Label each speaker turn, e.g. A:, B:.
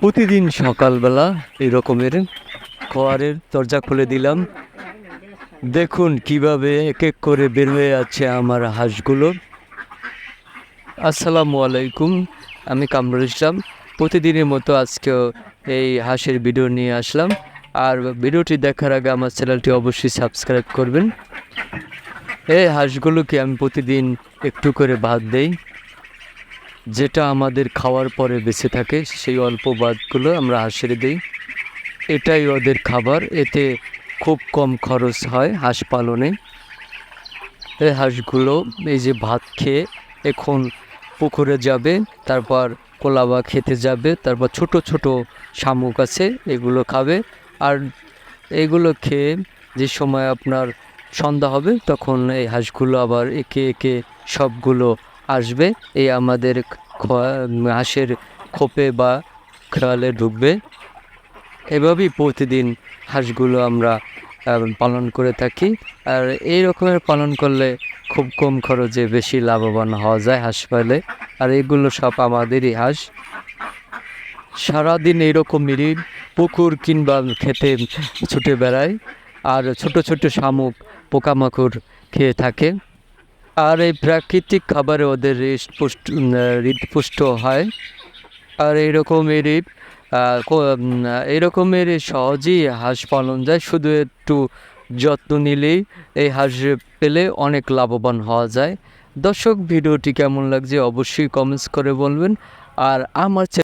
A: প্রতিদিন সকালবেলা এই রকমের খোয়ারের দরজা খুলে দিলাম। দেখুন কীভাবে এক এক করে বের হয়ে আছে আমার হাঁসগুলো। আসসালামু আলাইকুম, আমি কামরুল ইসলাম। প্রতিদিনের মতো আজকেও এই হাঁসের ভিডিও নিয়ে আসলাম। আর ভিডিওটি দেখার আগে আমার চ্যানেলটি অবশ্যই সাবস্ক্রাইব করবেন। এই হাঁসগুলোকে আমি প্রতিদিন একটু করে ভাত দেই। যেটা আমাদের খাওয়ার পরে বেঁচে থাকে, সেই অল্প ভাতগুলো আমরা হাঁসের দিই। এটাই ওদের খাবার, এতে খুব কম খরচ হয় হাঁস পালনে। এই হাঁসগুলো এই যে ভাত খেয়ে এখন পুকুরে যাবে, তারপর কোলাবা খেতে যাবে, তারপর ছোট ছোট শামুক আছে, এগুলো খাবে। আর এগুলো খেয়ে যে সময় আপনার সন্ধ্যা হবে, তখন এই হাঁসগুলো আবার একে একে সবগুলো আসবে, এই আমাদের হাঁসের খোপে বা খেয়ালে ঢুকবে। এভাবেই প্রতিদিন হাঁসগুলো আমরা পালন করে থাকি। আর এই রকমের পালন করলে খুব কম খরচে বেশি লাভবান হওয়া যায় হাঁস পালে আর এগুলো সব আমাদেরই হাঁস। সারাদিন এইরকম এইরকমেরই পুকুর কিংবা খেতে ছুটে বেড়ায় আর ছোট ছোট শামুক পোকামাকড় খেয়ে থাকে। আর এই প্রাকৃতিক খাবারে ওদের হৃষ্টপুষ্ট হৃদপুষ্ট হয়। আর এইরকমেরই এইরকমের সহজেই হাঁস পালন যায়। শুধু একটু যত্ন নিলেই এই হাঁস পেলে অনেক লাভবান হওয়া যায়। দর্শক, ভিডিওটি কেমন লাগছে অবশ্যই কমেন্টস করে বলবেন। আর আমার